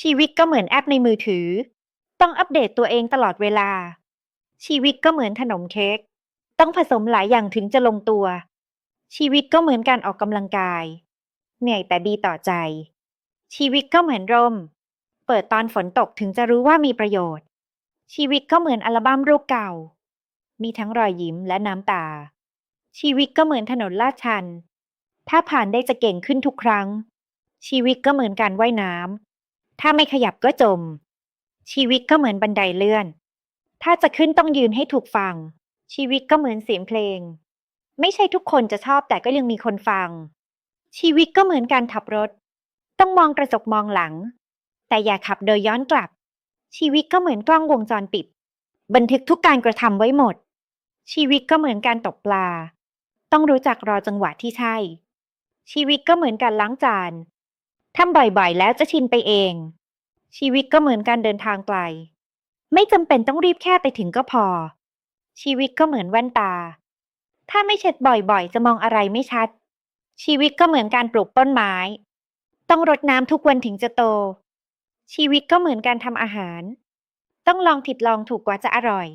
ชีวิตก็เหมือนแอปในมือถือ ต้องอัปเดตตัวเองตลอดเวลา ชีวิตก็เหมือนขนมเค้กต้องผสมหลายอย่างถึงจะลงตัว ชีวิตก็เหมือนการออกกำลังกาย เหนื่อยแต่ดีต่อใจ ชีวิตก็เหมือนร่ม เปิดตอนฝนตกถึงจะรู้ว่ามีประโยชน์ ชีวิตก็เหมือนอัลบั้มรูปเก่า มีทั้งรอยยิ้มและน้ำตา ชีวิตก็เหมือนถนนลาดชัน ถ้าผ่านได้จะเก่งขึ้นทุกครั้ง ชีวิตก็เหมือนการว่ายน้ำ ถ้าไม่ขยับก็จม ชีวิตก็เหมือนบันไดเลื่อน ถ้าจะขึ้นต้องยืนให้ถูกฟัง ชีวิตก็เหมือนเสียงเพลง ไม่ใช่ทุกคนจะชอบแต่ก็ยังมีคนฟัง ชีวิตก็เหมือนการขับรถ ต้องมองกระจกมองหลัง แต่อย่าขับโดยย้อนกลับ ชีวิตก็เหมือนกล้องวงจรปิด บันทึกทุกการกระทำไว้หมด ชีวิตก็เหมือนการตกปลา ต้องรู้จักรอจังหวะที่ใช่ ชีวิตก็เหมือนการล้างจาน ทำบ่อยๆ แล้วจะชินไปเอง ชีวิตก็เหมือนการเดินทางไกล ไม่จำเป็นต้องรีบแค่ไปถึงก็พอ ชีวิตก็เหมือนแว่นตา ถ้าไม่เช็ดบ่อยๆ จะมองอะไรไม่ชัด ชีวิตก็เหมือนการปลูกต้นไม้ ต้องรดน้ำทุกวันถึงจะโต ชีวิตก็เหมือนการทำอาหาร ต้องลองผิดลองถูกกว่าจะอร่อย